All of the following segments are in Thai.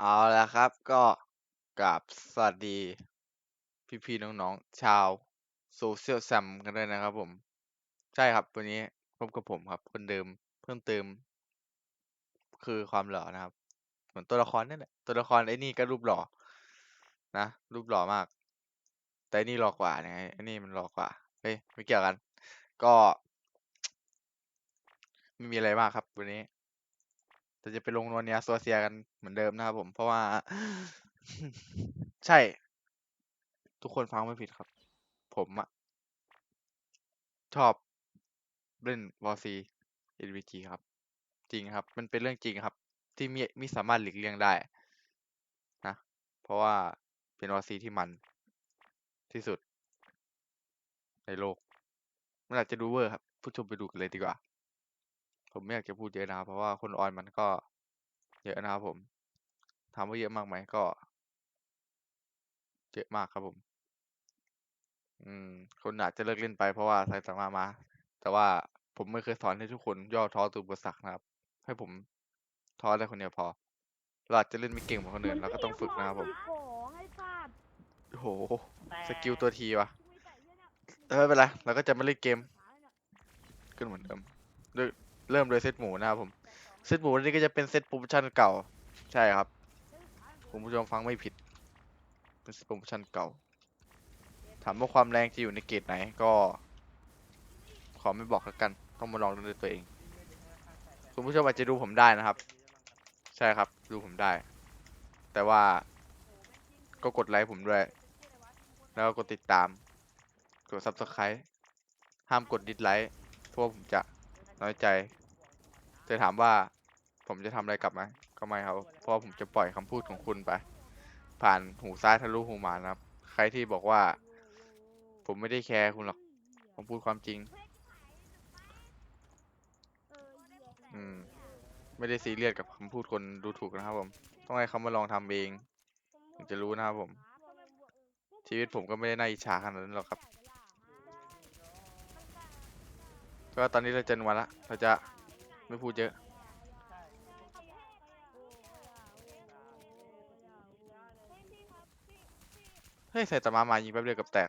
เอาละครับก็กราบสวัสดี พี่ๆน้องๆ ชาวโซเชียลแซมกันด้วยนะครับผม ใช่ครับวันนี้พบกับผมครับ คนเดิมเพิ่มเติม คือความหล่อนะครับ เหมือนตัวละครนั่นแหละตัวละครไอ้นี่ก็รูปหล่อนะรูปหล่อมาก แต่อ้นี่หล่อกว่าไงไอ้นี่มันหล่อกว่าเฮ้ยไม่เกี่ยวกัน ก็ ไม่มีอะไรมากครับ วันนี้ แต่จะไปลงนวเนียซัวเซียกันเหมือนเดิมนะครับผม เพราะว่า ใช่ ทุกคนฟังไม่ผิดครับ ผมอะชอบเล่นวอซีเอ็นวีจีครับ จริงครับ มันเป็นเรื่องจริงครับ ที่มิมิสามารถหลีกเลี่ยงได้ นะ เพราะว่าเป็นวอซีที่มันที่สุด ในโลกมันอาจจะดูเวอร์ครับ ผู้ชมไปดูกันเลยดีกว่า ผมไม่อยากจะพูดเยอะนะครับเพราะว่าคนออนมันก็เยอะนะครับผมถามว่าเยอะมากไหมก็เยอะมากครับผม อืม คนอาจจะเลิกเล่นไปเพราะว่าไซตามะมา แต่ว่าผมไม่เคยสอนให้ทุกคนย่อท้อต่ออุปสรรคนะครับ ให้ผมท้อได้คนเดียวพอ เราอาจจะเล่นไม่เก่งเหมือนคนอื่นเราก็ต้องฝึกนะครับผมของให้พลาดโอ้โห สกิลตัวทีวะเออไม่เป็นไรเราก็จะมาเล่นเกม ขึ้นเหมือนเดิมด้วย เริ่มโดยเซตหมูนะครับผมเซตหมูนี่ก็จะเป็นเซตโปรโมชั่นเก่า ใช่ครับ คุณผู้ชมฟังไม่ผิด เป็นเซตโปรโมชั่นเก่า ถามว่าความแรงจะอยู่ในเกรดไหนก็ ขอไม่บอกแล้วกัน ต้องมาลองดูด้วยตัวเอง คุณผู้ชมอาจจะดูผมได้นะครับ ใช่ครับ ดูผมได้ แต่ว่าก็กดไลค์ผมด้วย แล้วก็กดติดตาม กด subscribe ห้ามกดดิสไลค์เพราะว่าผมจะน้อยใจ จะถามว่าผมจะทำอะไรกลับไหมก็ไม่ครับ เพราะผมจะปล่อยคำพูดของคุณไป ผ่านหูซ้ายทะลุหูหมานะครับ ใครที่บอกว่า ผมไม่ได้แคร์คุณหรอก ผมพูดความจริง อืม ไม่ได้ซีเรียสกับคำพูดคนดูถูกนะครับผม ต้องให้เขามาลองทำเองถึงจะรู้นะครับผม ชีวิตผมก็ไม่ได้น่าอิจฉาขนาดนั้นหรอกครับ ก็ตอนนี้เราเจนวลละ เราจะ ไม่พูดเยอะ เฮ้ย ใส่ตามามายิงแป๊บเดียวกับแตก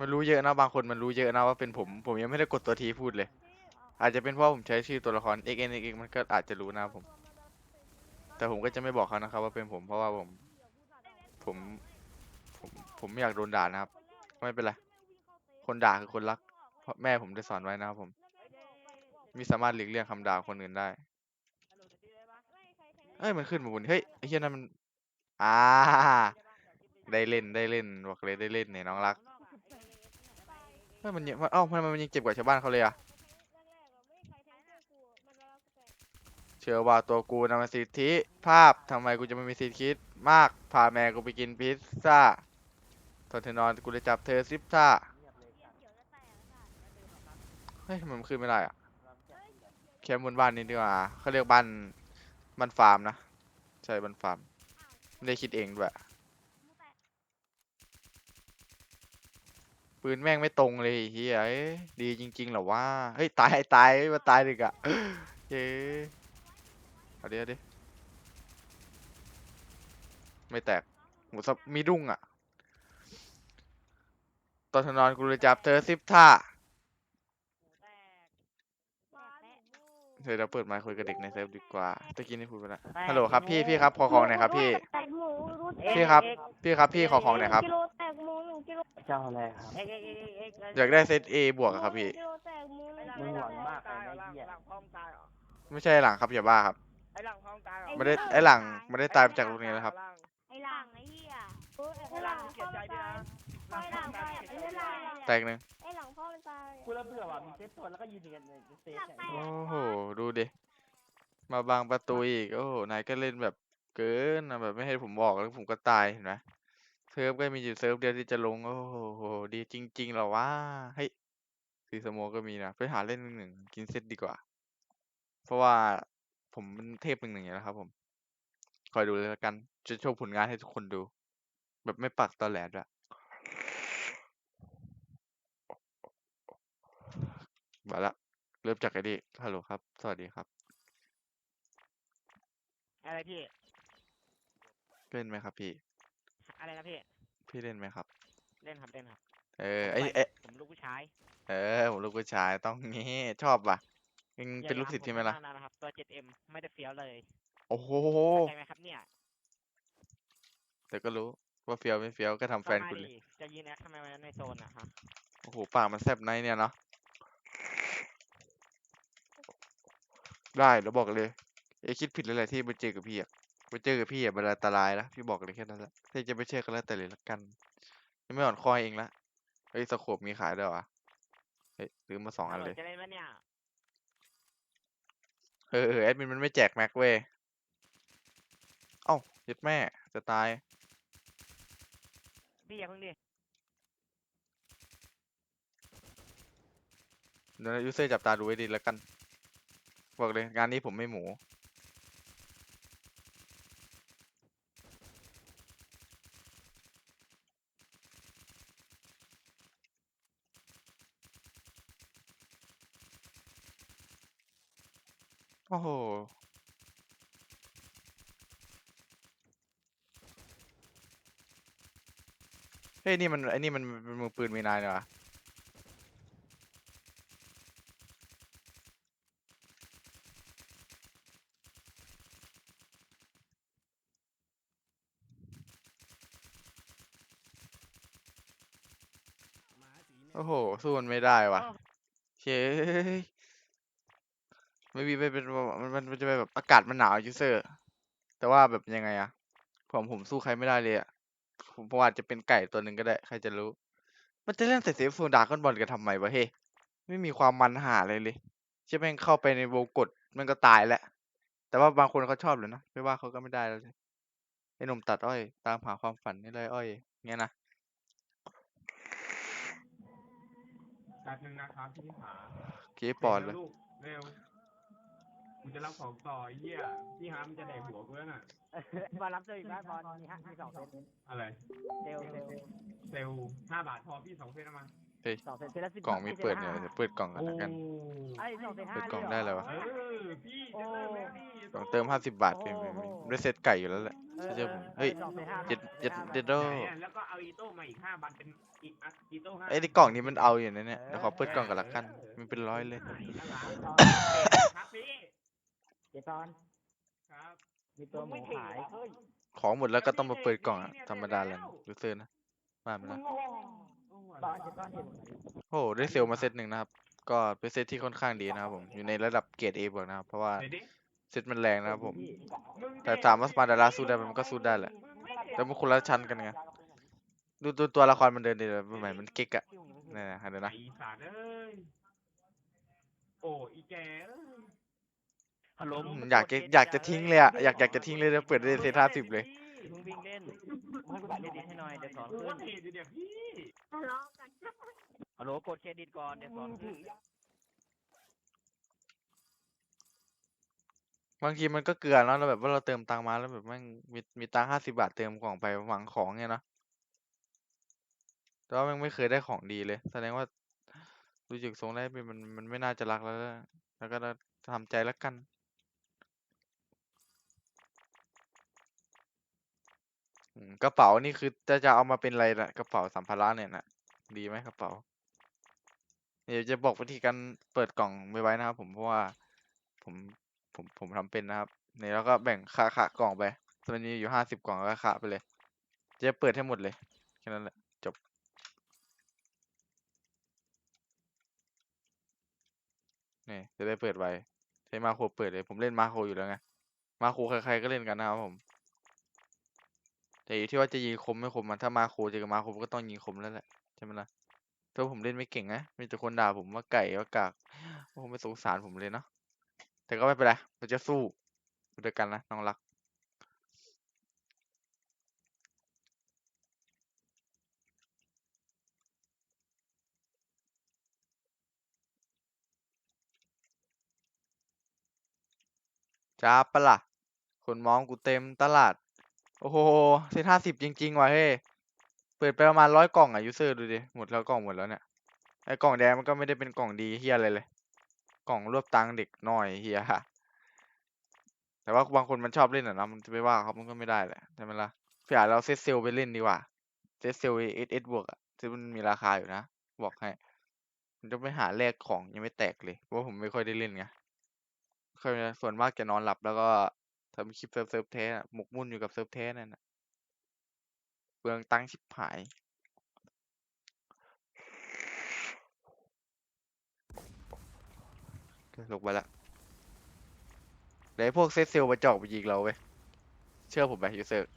มันรู้เยอะนะบางคนมันรู้เยอะนะว่าเป็นผม ผมยังไม่ได้กดตัวทีพูดเลย อาจจะเป็นเพราะผมใช้ชื่อตัวละคร x n x มันก็อาจจะรู้นะผม แต่ผมก็จะไม่บอกเขานะครับว่าเป็นผมเพราะว่าผม ผม ผมไม่อยากโดนด่านะครับ ไม่เป็นไร คนด่าคือคนรัก เพราะแม่ผมได้สอนไว้นะครับผม มีสามารถหลีกเลี่ยงคำด่าคนอื่นได้ เอ้ยมันขึ้นมาบนเฮ้ยไอ้เหี้ยนั่นมัน อ่า ได้เล่นได้เล่นบอกเลยได้เล่นเนี่ยน้องรักเฮ้ยมันยังเอ้าทำไมมันยังเจ็บกว่าชาวบ้านเขาเลยอะเชื่อว่าตัวกูนำมาสิทธิภาพทำไมกูจะไม่มีสิทธิคิดมาก พาแม่กูไปกินพิซซ่า ตอนเธอนอนกูเลยจับเธอซิปซ่าเฮ้ยมันขึ้นไม่ได้อะแค่บนบ้านนี้ดีกว่าเขาเรียกบ้านบ้านฟาร์มนะ ใช่บ้านฟาร์มไม่ได้คิดเองด้วยปืนแม่งไม่ตรงเลยเฮียเอ้ยดีจริงๆเหรอวะเฮ้ยตายตายเฮ้ยมาตายดึกอะเย้เอาดิเอาดิไม่แตกหมูสับมีดุ้งอะ ตอนเธอนอนกูเลยจับเธอซิปท่าเธอเราเปิดไมค์คุยกับเด็กในเซิร์ฟดีกว่าตะกี้นี่พูดไปแล้วฮัลโหลครับพี่พี่ครับขอของหน่อยครับพี่แตกหมูรู้พี่ครับ พี่ครับพี่ขอของหน่อยครับกิโลแตกหมูหนึ่งกิโลเจ้าอะไรครับเอ็กเอ็กเอ็กเอ็กเอ็กอยากได้เซต A บวกอะครับพี่กิโลแตกหมูหนึ่งมึงหวังมากเลยนะหลังเหี้ยหลังพร้อมตายเหรอไม่ใช่หลังครับอย่าบ้าครับไอ้หลังพร้อมตายเหรอไม่ได้ไอ้หลังไม่ได้ตายมาจากโรงเรียนแล้วครับ ไอ้หลังไอ้เหี้ยเออไอ้ไอ้หหลัลังงเกลียดใจด้วยนะ ไอ้หลังไอ้หลังแตกหนึ่งไอ้หลังพ่อมันตายกูระเบื่อว่ะมีเซตตัวแล้วก็ยืนกันในเซตเนี่ยโอ้โห ดูดิ มาบังประตูอีก โอ้โห นายก็เล่นแบบเกินนะแบบไม่ให้ผมบอกแล้วผมก็ตายเห็นไหมเซิร์ฟก็มีอยู่เซิร์ฟเดียวที่จะลง โอ้โห ดีจริงๆเหรอวะเฮ้ยซีสโมก็มีนะ ไปหาเล่นหนึ่งหนึ่งกินเซตดีกว่า เพราะว่าผมเป็นเทพหนึ่งหนึ่งอยู่แล้วครับผม คอยดูเลยแล้วกัน จะโชว์ผลงานให้ทุกคนดู แบบไม่ปักตอแหลด้วย มาละเริ่มจากไอ้นี่ฮัลโหลครับ สวัสดีครับ อะไรพี่ เล่นไหมครับพี่ อะไรนะพี่ พี่เล่นไหมครับ เล่นครับเล่นครับเออผมไอ้ไปไอ้ผมลูกผู้ชาย เออผมลูกผู้ชายต้องงี้ชอบป่ะยังอย่าเป็นลูกถามศิษย์ผที่ไหมล่ะนานนะครับตัว 7M ไม่ได้เฟี้ยวเลย โอ้โหเข้าใจไหมครับเนี่ยแต่ก็รู้ว่าเฟี้ยวไม่เฟี้ยวก็ทำแฟนก็มาคุณเลยดิจะยินแอคทำไมมันในโซนอะฮะโอ้โหปากมันแซบในเนี่ยเนาะ ได้แล้วบอกเลยเอยคิดผิดแล้วแหละที่ไปเจอกับพี่อะไปเจอกับพี่อะมันอันตรายนะพี่บอกเลยแค่นั้นแหละถ้าจะไม่เชื่อก็แล้วแต่เลยละกันยังไม่อ่อนคอยเองละเฮ้ยสโคปมีขายด้วยเหรอเฮ้ยซื้อมาสองอันฮัลโหเลลยจะเล่นไหมเนี่ยเออเออแอดมินมันไม่แจกแม็กเว้ยเอ้าเย็ดแม่จะตายพี่อย่าเพิ่งดิเดี๋ยวยูเซอร์จับตาดูไว้ดีแล้วกัน บอกเลยงานนี้ผมไม่หมูโอ้โหเฮ้ยนี่มันไอ้นี่มันเป็นมือปืนมีนายเนี่ยวะ โอ้โห สู้มันไม่ได้ว่ะเชยไม่มีไม่เป็นมันมันมันจะเป็นแบบอากาศมันหนาวยูเซอร์ แต่ว่าแบบยังไงอะผมผมสู้ใครไม่ได้เลยอะผมผมอาจจะเป็นไก่ตัวหนึ่งก็ได้ ใครจะรู้ มันจะเล่นแต่เซฟโซนดาร์กอนบอลกันทำไมวะเฮ้ยไม่มีความมันหาเลยเลยใช่แม่งเข้าไปในวงกดมันก็ตายแหละ แต่ว่าบางคนเขาชอบเลยนะไม่ว่าเขาก็ไม่ได้แล้วสิไอ้หนุ่มตัดอ้อย ตามหาความฝันนี่เลยอ้อยเงี้ยนะ ป๊บนึงนะครับพี่หาเกี้ปอดเลยร็วลูกเร็วกูจะรับของต่อไอ้เหี้ยพี่หามันจะแดกหัวกูแล้วน่ะมารับเจออีกบ้านบอลมีห้ามีสองเซนอะไร เซลลเซลลเซลล์ห้าบาทพอพี่สองเส้นเอามาสองเซนเซนละสิบกล่องมีบาทเปิดเนี่ยซนละเดี๋ยวเปิดกล่องกันโอ้แล้วกัน ไอ้สองเซนห้าเปิดกล่องหได้เลยวะ เออพี่จะเริ่มแล้วพี่กล่องเติมห้าสิบบาทเพียงเพียงเพียงได้เซตไก่อยู่แล้วแหละ เออเชื่อผมออเฮ้ยสองซนห้าเจ็ดสองซนเจ็ดห้าเจ็ดโดไหนอะแล้วก็เอาอีโต้มาอีกห้าบาทเป็นอีกอันอีโต้ห้าไอ้ที่กล่องนี้มันเอาอยู่นะเนี่ยเดี๋ยวขอเปิดกล่องกันละกัน มันเป็นร้อยเลยไหนนะครับครับพี่เจตอนครับมีตัวหมูขายของหมดแล้วก็ต้องมาเปิดกล่องอะธรรมดาแหละรู้สึกนะว่ามันนะตอนเจตอนเห็นโอ้โหได้เซลลมาเซตหนึ่งนะครับ ก็เป็นเซตที่ค่อนข้างดีนะครับผมอยู่ในระดับเกรดเอบวกนะครับเพราะว่าไหนดิ เซตมันแรงนะครับผมพี่แต่ถามว่าสมาร์ดาราสู้ได้ไหมมันก็สู้ได้แหละ แต่มันคนละชั้นกันไง ดูตัวตัวละครมันเดินดีแบบเหมือนมันเก๊กอะนี่นะเดี๋ยวนะไอ้สารเอ้ยโอ้อีแกเอ้ยฮัลโหลอืมอยากจะอยากจะทิ้งเลยอะอยากอยากจะทิ้งเลยจะเปิดได้เซตห้าสิบเลย มึงวิ่งเล่นมึงกดเครดิตให้หน่อยเดี๋ยวสอนกูขึ้ว่านเพจอยู่เดี๋ยวพี่ทะเลาะกันฮัลโหลกดเครดิตก่อนเดี๋ยวสอนขึ้น บางทีมันก็เกลือเนาะเราแบบว่าเราเติมตังค์มาแล้วแบบแม่งมีมีตังค์ห้าสิบาทเติมกล่องไปหวังของเนี่ยเนาะแต่ว่าแม่งไม่เคยได้ของดีเลย แสดงว่าดูจากทรงได้วเป็นมันมันไม่น่าจะรักแล้วนะแล้วก็ทำใจแล้วกัน อืมกระเป๋านี่คือจะจะเอามาเป็นอะไรล่ะกระเป๋าสัมภาระเนี่ยนะดีไหมกระเป๋า เดี๋ยวจะบอกวิธีการเปิดกล่องไว้นะครับผมเพราะว่าผม ผมผมทำเป็นนะครับเนี่ยแล้วก็แบ่งค่าค่ากล่องไปมันมีอยู่ห้าสิบกล่องก็ค่าไปเลย จะเปิดให้หมดเลยแค่นั้นแหละจบ นี่จะได้เปิดไวใช้มาโครเปิดเลย ผมเล่นมาโครอยู่แล้วไง มาโครใครๆก็เล่นกันนะครับผมแต่อยู่ที่ว่าจะยิงคมไม่คมมันถ้ามาโครเจอกับมาโครก็ต้องยิงคมแล้วแหละใช่ไหมล่ะแต่ว่าผมเล่นไม่เก่งนะมีแต่คนด่าผมว่าไก่ว่ากากโอ้ไม่สงสารผมเลยเนาะ แต่ก็ไม่เป็นไรเราจะสู้ด้วยกันนะน้องรัก จ้าปะล่ะ คนมองกูเต็มตลาด โอ้โหเซตห้าสิบจริง ๆ ว่ะเฮ้ยเปิดไปประมาณร้อยกล่องอะยูเซอร์ดูดิ หมดแล้วกล่องหมดแล้วเนี่ย ไอกล่องแดงมันก็ไม่ได้เป็นกล่องดีเฮียอะไรเลย กล่องรวบตังค์เด็กหน่อยเฮียแต่ว่าบางคนมันชอบเล่นอะนะมันจะไปว่าเขามันก็ไม่ได้แหละใช่ไหมล่ะพี่อาเราเซตเซลไปเล่นดีกว่าเซตเซลเอสเอสบวกอะซึ่งมันมีราคาอยู่นะ บอกให้มันจะไปหาแลกของยังไม่แตกเลยเพราะผมไม่ค่อยได้เล่นไงเคยส่วนมากจะนอนหลับแล้วก็ทำคลิปเซิร์ฟเซิร์ฟแท้อะหมกมุ่นอยู่กับเซิร์ฟแท้นั่นนะเปลืองตังค์ชิบหาย ลงไปละเดี๋ยวไอ้พวกเซตเซลมาจอกไปยิงเราเว้ยเชื่อผมไหมยูเซอร์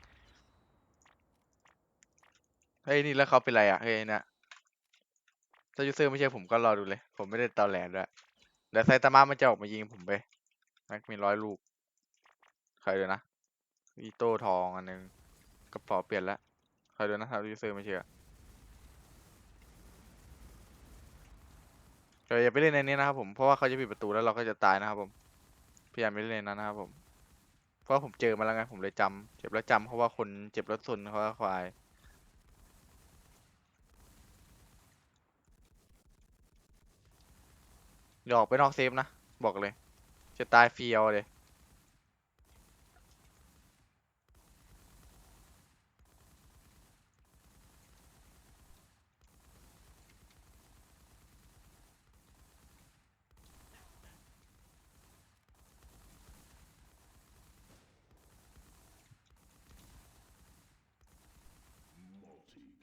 เฮ้ยนี่แล้วเขาเป็นไรอะเฮ้ยนี่ยถ้ายูเซอร์ไม่เชื่อผมก็รอดูเลย ผมไม่ได้ตอแหลด้วยเดี๋ยวไซตามะมันจะออกมายิงผมไปแม็กมีร้อยลูกใครเดี๋ยวนะอีโต้ทองอันหนึงกระเป๋าเปลี่ยนละใครเดี๋ยวนะถ้ายูเซอร์ไม่เชื่อ แต่อย่าไปเล่นในนี้นะครับผม เพราะว่าเขาจะปิดประตูแล้วเราก็จะตายนะครับผม พยายามไม่เล่นในนั้นนะครับผม เพราะผมเจอมาแล้วไงผมเลยจำเจ็บแล้วจำเพราะว่าคนเจ็บแล้วสนเขาควายอย่าออกไปนอกเซฟนะ บอกเลย จะตายฟรีเอาเลย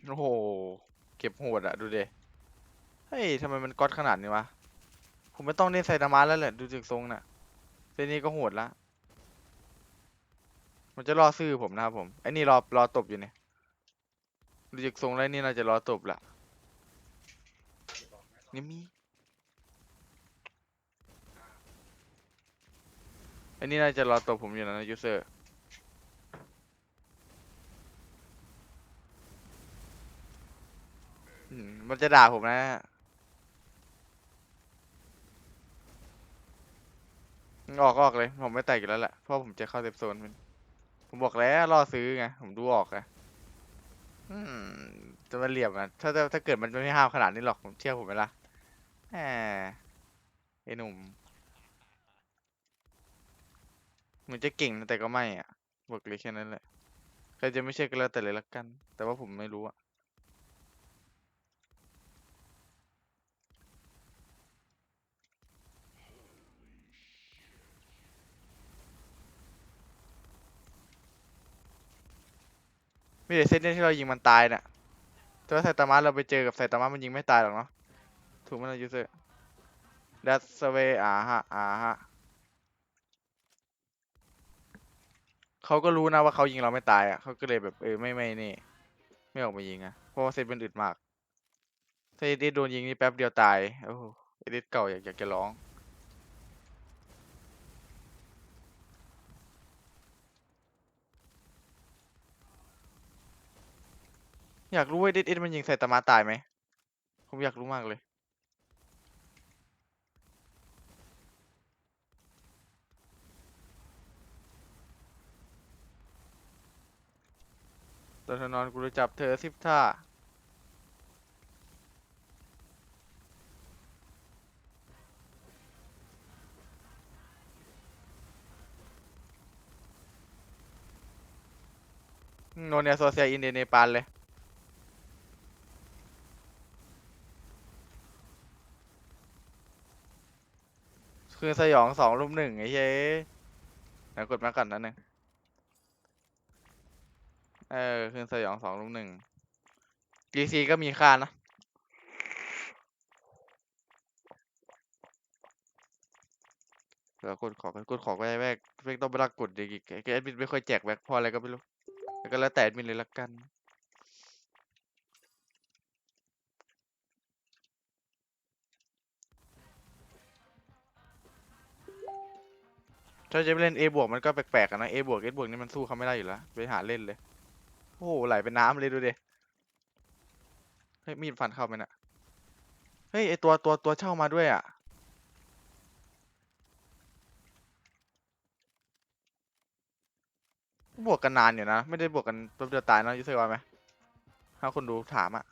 โอ้โห เก็บ โหดอะดูเดเฮ้ยทำไมมันก๊อตขนาดนี้วะผมไม่ต้องเล่นไซตามะแล้วแหละดูจากทรงน่ะเซนนี้ก็โหดละมันจะรอซื้อผมนะครับผมไอ้นี่รอรอตบอยู่เนี่ยดูจากทรงแล้วนี่น่าจะรอตบละนี่มีไอ้นี่น่าจะรอตบผมอยู่นะยูเซอร์ อืมมันจะด่าผมนะ ออกก็ออกเลย ผมไม่แตกอยู่แล้วแหละเพราะผมจะเข้าเซฟโซนมัน ผมบอกแล้วรอซื้อไง ผมดูออกไงอืมจะมาเหลี่ยมอะถ้าถ้าถ้าเกิดมันไม่ห้าวขนาดนี้หรอกผมเชื่อผมไหมล่ะแหมไอ้หนุ่มเหมือนจะเก่งนะแต่ก็ไม่อะบอกเลยแค่นั้นแหละใครจะไม่เชื่อก็แล้วแต่เลยละกัน แต่ว่าผมไม่รู้อะ มีแต่เซตเนี่ยที่เรายิงมันตายน่ะแต่ว่าไซตามะเราไปเจอกับไซตามะมันยิงไม่ตายหรอกเนาะถูกไหมล่ะยูเซอร์ดัสเวอ่าฮะอ่าฮะเขาก็รู้นะว่าเขายิงเราไม่ตายอะเขาก็เลยแบบเออไม่ไม่นี่ ไม่ออกมายิงอะเพราะว่าเซตมันอึดมากถ้าเอดิโดนยิงนี่แป๊บเดียวตายโอ้โหเอดิเก่าอยากอยากจะร้อง อยากรู้ว่าเอดิสเอดิสมันยิงไซตามะตายไหม ผมอยากรู้มากเลย ตอนเธอนอนกูจะจับเธอสิบท่า โนเนียโซเซียอินเดเนปาลเลย คือสยองสองรุมหนึ่งไอ้เย้เดี๋ยวกดมาก่อนนะหนึ่งเออคืนสยองสองรุมหนึ่ง GC ก็มีค่านะเดี๋ยวกดขอกดขอไปแรกเฟกต้องไปรักกดอีกอ้แอดมินไม่ค่อยแจกแบ็คเพออะไรก็ไม่รู้แล้วก็แล้วแต่แอดมินเลยละกัน ถ้าจะไปเล่น A บวกมันก็แปลกๆอะนะ A บวก S บวกนี่มันสู้เขาไม่ได้อยู่แล้วไปหาเล่นเลย โอ้โหไหลเป็นน้ำเลยดูดิเฮ้ยมีดฟันเข้าไปน่ะเฮ้ยไอตัวตัวตัวเช่ามาด้วยอะบวกกันนานอยู่นะ ไม่ได้บวกกันแป๊บเดียวตายนะยูเซอร์ว่าไหมถ้าคนดูถามอะ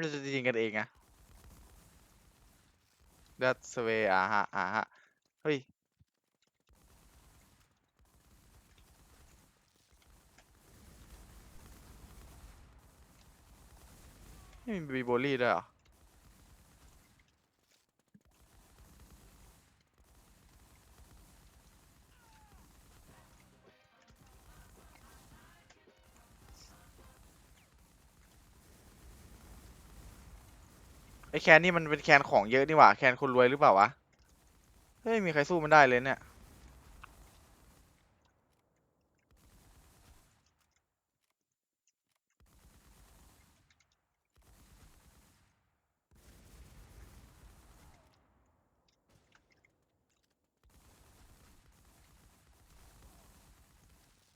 เราจะยิงกันเองอะ That's the way อ่าฮะอ่าฮะ เฮ้ย ไม่มีบีโบลี่ด้วยเหรอ แคนนี่มันเป็นแคนของเยอะนี่หว่าแคนคนรวยหรือเปล่าวะ เฮ้ย มีใครสู้มันได้เลยเนี่ย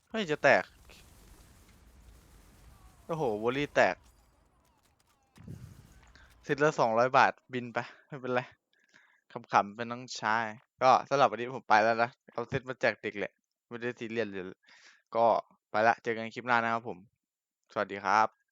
เฮ้ย จะแตก โอ้โหวอลลี่แตก ซิทละสองร้อยบาทบินไปไม่เป็นไรขำๆเป็นน้องชาย ก็สำหรับวันนี้ผมไปแล้วนะเอาเซตมาแจกเด็กแหละไม่ได้ซีเรียสเลยก็ไปละเจอกันคลิปหน้านะครับผม สวัสดีครับ